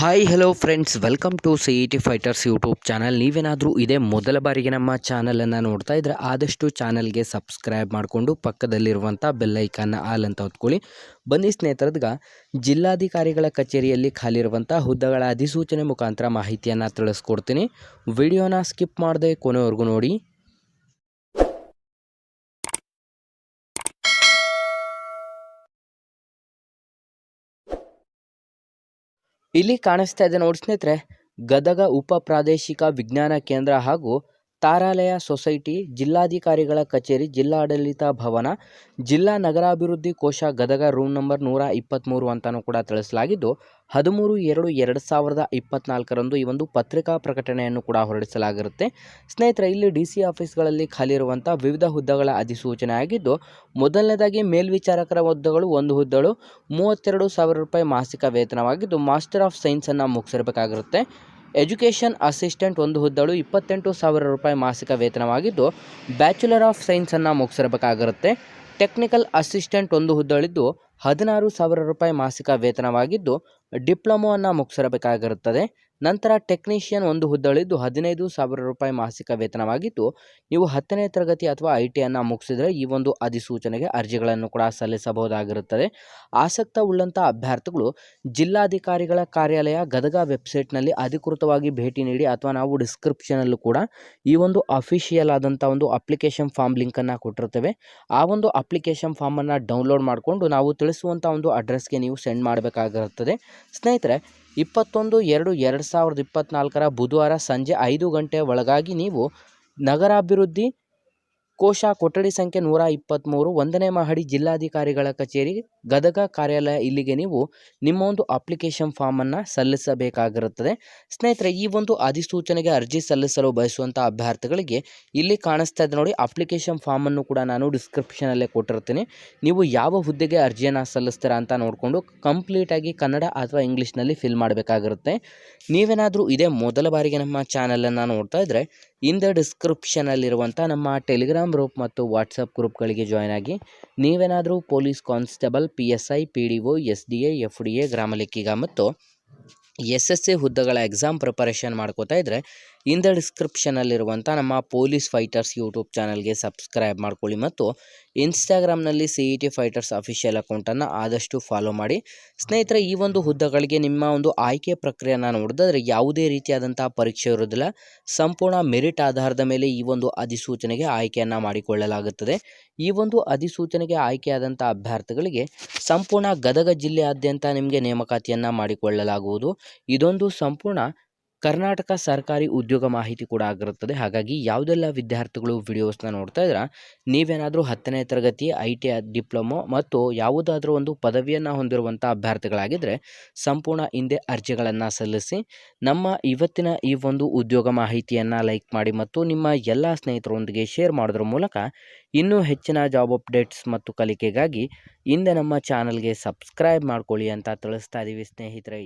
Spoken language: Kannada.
Hi hello friends welcome to C E T fighters YouTube channel ನೀವೇನಾದರೂ ಇದೇ ಮೊದಲ ಬಾರಿಗೆ ನಮ್ಮ ಚಾನಲನ್ನು ನೋಡ್ತಾ ಇದ್ದರೆ ಆದಷ್ಟು ಚಾನಲ್ಗೆ ಸಬ್ಸ್ಕ್ರೈಬ್ ಮಾಡಿಕೊಂಡು ಪಕ್ಕದಲ್ಲಿರುವಂಥ ಬೆಲ್ಲೈಕನ್ನ ಆಲ್ ಅಂತ ಹೊತ್ಕೊಳ್ಳಿ. ಬನ್ನಿ ಸ್ನೇಹಿತರದ್ಗ, ಜಿಲ್ಲಾಧಿಕಾರಿಗಳ ಕಚೇರಿಯಲ್ಲಿ ಖಾಲಿರುವಂಥ ಹುದ್ದೆಗಳ ಅಧಿಸೂಚನೆ ಮುಖಾಂತರ ಮಾಹಿತಿಯನ್ನು ತಿಳಿಸ್ಕೊಡ್ತೀನಿ. ವಿಡಿಯೋನ ಸ್ಕಿಪ್ ಮಾಡದೆ ಕೊನೆವರೆಗೂ ನೋಡಿ. ಇಲ್ಲಿ ಕಾಣಿಸ್ತಾ ಇದೆ ನೋಡಿ ಸ್ನೇಹಿತರೆ ಗದಗ ಉಪ ಪ್ರಾದೇಶಿಕ ವಿಜ್ಞಾನ ಕೇಂದ್ರ ಹಾಗೂ ತಾರಾಲಯ ಸೊಸೈಟಿ, ಜಿಲ್ಲಾಧಿಕಾರಿಗಳ ಕಚೇರಿ, ಜಿಲ್ಲಾಡಳಿತ ಭವನ, ಜಿಲ್ಲಾ ನಗರಾಭಿವೃದ್ಧಿ ಕೋಶ ಗದಗ ರೂಮ್ ನಂಬರ್ ನೂರ ಇಪ್ಪತ್ತ್ಮೂರು ಅಂತಲೂ ಕೂಡ ತಿಳಿಸಲಾಗಿದ್ದು, ಹದಿಮೂರು ಎರಡು ಎರಡು ಸಾವಿರದ ಇಪ್ಪತ್ತ್ನಾಲ್ಕರಂದು ಈ ಒಂದು ಪತ್ರಿಕಾ ಪ್ರಕಟಣೆಯನ್ನು ಕೂಡ ಹೊರಡಿಸಲಾಗಿರುತ್ತೆ. ಸ್ನೇಹಿತರೆ, ಇಲ್ಲಿ ಡಿ ಸಿ ಆಫೀಸ್ಗಳಲ್ಲಿ ಖಾಲಿ ಇರುವಂಥ ವಿವಿಧ ಹುದ್ದೆಗಳ ಅಧಿಸೂಚನೆ ಆಗಿದ್ದು, ಮೊದಲನೇದಾಗಿ ಮೇಲ್ವಿಚಾರಕರ ಹುದ್ದೆಗಳು ಒಂದು ಹುದ್ದೆಗಳು, ಮೂವತ್ತೆರಡು ಸಾವಿರ ರೂಪಾಯಿ ಮಾಸಿಕ ವೇತನವಾಗಿದ್ದು ಮಾಸ್ಟರ್ ಆಫ್ ಸೈನ್ಸನ್ನು ಮುಗಿಸಿರಬೇಕಾಗಿರುತ್ತೆ. ಎಜುಕೇಷನ್ ಅಸಿಸ್ಟೆಂಟ್ ಒಂದು ಹುದ್ದಳು ಇಪ್ಪತ್ತೆಂಟು ಸಾವಿರ ರೂಪಾಯಿ ಮಾಸಿಕ ವೇತನವಾಗಿದ್ದು, ಬ್ಯಾಚುಲರ್ ಆಫ್ ಸೈನ್ಸನ್ನು ಮುಗಿಸಿರಬೇಕಾಗಿರುತ್ತೆ. ಟೆಕ್ನಿಕಲ್ ಅಸಿಸ್ಟೆಂಟ್ ಒಂದು ಹುದ್ದೆಗಳಿದ್ದು ಹದಿನಾರು ಸಾವಿರ ರೂಪಾಯಿ ಮಾಸಿಕ ವೇತನವಾಗಿದ್ದು, ಡಿಪ್ಲೊಮೋವನ್ನು ಮುಗಿಸಿರಬೇಕಾಗಿರುತ್ತದೆ. ನಂತರ ಟೆಕ್ನಿಷಿಯನ್ ಒಂದು ಹುದ್ದಳಿದ್ದು ಹದಿನೈದು ಸಾವಿರ ರೂಪಾಯಿ ಮಾಸಿಕ ವೇತನವಾಗಿದ್ದು, ನೀವು ಹತ್ತನೇ ತರಗತಿ ಅಥವಾ ಐ ಟಿಯನ್ನು ಮುಗಿಸಿದರೆ ಈ ಒಂದು ಅಧಿಸೂಚನೆಗೆ ಅರ್ಜಿಗಳನ್ನು ಕೂಡ ಸಲ್ಲಿಸಬಹುದಾಗಿರುತ್ತದೆ. ಆಸಕ್ತ ಉಳ್ಳಂಥ ಅಭ್ಯರ್ಥಿಗಳು ಜಿಲ್ಲಾಧಿಕಾರಿಗಳ ಕಾರ್ಯಾಲಯ ಗದಗ ವೆಬ್ಸೈಟ್ನಲ್ಲಿ ಅಧಿಕೃತವಾಗಿ ಭೇಟಿ ನೀಡಿ ಅಥವಾ ನಾವು ಡಿಸ್ಕ್ರಿಪ್ಷನಲ್ಲೂ ಕೂಡ ಈ ಒಂದು ಅಫಿಷಿಯಲ್ ಆದಂಥ ಒಂದು ಅಪ್ಲಿಕೇಶನ್ ಫಾರ್ಮ್ ಲಿಂಕನ್ನು ಕೊಟ್ಟಿರ್ತೇವೆ ಆ ಒಂದು ಅಪ್ಲಿಕೇಶನ್ ಫಾರ್ಮನ್ನು ಡೌನ್ಲೋಡ್ ಮಾಡಿಕೊಂಡು ನಾವು ತಿಳಿಸುವಂಥ ಒಂದು ಅಡ್ರೆಸ್ಗೆ ನೀವು ಸೆಂಡ್ ಮಾಡಬೇಕಾಗಿರುತ್ತದೆ. ಸ್ನೇಹಿತರೆ, ಇಪ್ಪತ್ತೊಂದು ಎರಡು ಎರಡು ಸಾವಿರದ ಇಪ್ಪತ್ತ್ನಾಲ್ಕರ ಬುಧವಾರ ಸಂಜೆ ಐದು ಗಂಟೆ ಒಳಗಾಗಿ ನೀವು ನಗರಾಭಿವೃದ್ಧಿ ಕೋಶ ಕೊಠಡಿ ಸಂಖ್ಯೆ ನೂರ ಇಪ್ಪತ್ತ್ಮೂರು ಒಂದನೇ ಮಹಡಿ ಜಿಲ್ಲಾಧಿಕಾರಿಗಳ ಕಚೇರಿ ಗದಗ ಕಾರ್ಯಾಲಯ. ಇಲ್ಲಿಗೆ ನೀವು ನಿಮ್ಮ ಒಂದು ಅಪ್ಲಿಕೇಶನ್ ಫಾರ್ಮನ್ನು ಸಲ್ಲಿಸಬೇಕಾಗಿರುತ್ತದೆ. ಸ್ನೇಹಿತರೆ, ಈ ಒಂದು ಅಧಿಸೂಚನೆಗೆ ಅರ್ಜಿ ಸಲ್ಲಿಸಲು ಬಯಸುವಂಥ ಅಭ್ಯರ್ಥಿಗಳಿಗೆ ಇಲ್ಲಿ ಕಾಣಿಸ್ತಾ ಇದೆ ನೋಡಿ, ಅಪ್ಲಿಕೇಶನ್ ಫಾರ್ಮನ್ನು ಕೂಡ ನಾನು ಡಿಸ್ಕ್ರಿಪ್ಷನಲ್ಲೇ ಕೊಟ್ಟಿರ್ತೀನಿ. ನೀವು ಯಾವ ಹುದ್ದೆಗೆ ಅರ್ಜಿಯನ್ನು ಸಲ್ಲಿಸ್ತೀರಾ ಅಂತ ನೋಡಿಕೊಂಡು ಕಂಪ್ಲೀಟಾಗಿ ಕನ್ನಡ ಅಥವಾ ಇಂಗ್ಲೀಷ್ನಲ್ಲಿ ಫಿಲ್ ಮಾಡಬೇಕಾಗಿರುತ್ತೆ. ನೀವೇನಾದರೂ ಇದೇ ಮೊದಲ ಬಾರಿಗೆ ನಮ್ಮ ಚಾನಲನ್ನು ನೋಡ್ತಾ ಇದ್ದರೆ ಇಂದ ಡಿಸ್ಕ್ರಿಪ್ಷನಲ್ಲಿರುವಂಥ ನಮ್ಮ ಟೆಲಿಗ್ರಾಮ್ ಗ್ರೂಪ್ ಮತ್ತು ವಾಟ್ಸಪ್ ಗ್ರೂಪ್ಗಳಿಗೆ ಜಾಯ್ನ್ ಆಗಿ ನೀವೇನಾದರೂ police constable P S I P D O S D A F D A ಗ್ರಾಮ ಲೆಕ್ಕಿಗ ಮತ್ತು ಎಸ್ ಎಸ್ ಎ ಹುದ್ದೆಗಳ ಎಕ್ಸಾಮ್ ಪ್ರಿಪರೇಷನ್ ಮಾಡ್ಕೋತಾ ಇದ್ದರೆ ಇಂದ ಡಿಸ್ಕ್ರಿಪ್ಷನಲ್ಲಿರುವಂಥ ನಮ್ಮ ಪೊಲೀಸ್ ಫೈಟರ್ಸ್ ಯೂಟ್ಯೂಬ್ ಚಾನಲ್ಗೆ ಸಬ್ಸ್ಕ್ರೈಬ್ ಮಾಡ್ಕೊಳ್ಳಿ ಮತ್ತು ಇನ್ಸ್ಟಾಗ್ರಾಮ್ನಲ್ಲಿ C E T fighters official ಅಕೌಂಟನ್ನು ಆದಷ್ಟು ಫಾಲೋ ಮಾಡಿ. ಸ್ನೇಹಿತರೆ, ಈ ಒಂದು ಹುದ್ದೆಗಳಿಗೆ ನಿಮ್ಮ ಒಂದು ಆಯ್ಕೆ ಪ್ರಕ್ರಿಯೆಯನ್ನು ನೋಡಿದ್ರೆ ಯಾವುದೇ ರೀತಿಯಾದಂಥ ಪರೀಕ್ಷೆ ಇರೋದಿಲ್ಲ ಸಂಪೂರ್ಣ ಮೆರಿಟ್ ಆಧಾರದ ಮೇಲೆ ಈ ಒಂದು ಅಧಿಸೂಚನೆಗೆ ಆಯ್ಕೆಯನ್ನು ಮಾಡಿಕೊಳ್ಳಲಾಗುತ್ತದೆ. ಈ ಒಂದು ಅಧಿಸೂಚನೆಗೆ ಆಯ್ಕೆಯಾದಂಥ ಅಭ್ಯರ್ಥಿಗಳಿಗೆ ಸಂಪೂರ್ಣ ಗದಗ ಜಿಲ್ಲೆಯಾದ್ಯಂತ ನಿಮಗೆ ನೇಮಕಾತಿಯನ್ನು ಮಾಡಿಕೊಳ್ಳಲಾಗುವುದು. ಇದೊಂದು ಸಂಪೂರ್ಣ ಕರ್ನಾಟಕ ಸರ್ಕಾರಿ ಉದ್ಯೋಗ ಮಾಹಿತಿ ಕೂಡ ಆಗಿರುತ್ತದೆ. ಹಾಗಾಗಿ ಯಾವುದೆಲ್ಲ ವಿದ್ಯಾರ್ಥಿಗಳು ವಿಡಿಯೋಸ್ನ ನೋಡ್ತಾ ಇದ್ರೆ, ನೀವೇನಾದರೂ ಹತ್ತನೇ ತರಗತಿ ಐ ಟಿ ಡಿಪ್ಲೊಮೊ ಮತ್ತು ಯಾವುದಾದ್ರೂ ಒಂದು ಪದವಿಯನ್ನು ಹೊಂದಿರುವಂಥ ಅಭ್ಯರ್ಥಿಗಳಾಗಿದ್ದರೆ ಸಂಪೂರ್ಣ ಹಿಂದೆ ಅರ್ಜಿಗಳನ್ನು ಸಲ್ಲಿಸಿ, ನಮ್ಮ ಇವತ್ತಿನ ಈ ಒಂದು ಉದ್ಯೋಗ ಮಾಹಿತಿಯನ್ನು ಲೈಕ್ ಮಾಡಿ ಮತ್ತು ನಿಮ್ಮ ಎಲ್ಲ ಸ್ನೇಹಿತರೊಂದಿಗೆ ಶೇರ್ ಮಾಡೋದ್ರ ಮೂಲಕ ಇನ್ನೂ ಹೆಚ್ಚಿನ ಜಾಬ್ ಅಪ್ಡೇಟ್ಸ್ ಮತ್ತು ಕಲಿಕೆಗಾಗಿ ಹಿಂದೆ ನಮ್ಮ ಚಾನಲ್ಗೆ ಸಬ್ಸ್ಕ್ರೈಬ್ ಮಾಡ್ಕೊಳ್ಳಿ ಅಂತ ತಿಳಿಸ್ತಾ ಇದ್ದೀವಿ ಸ್ನೇಹಿತರೆ.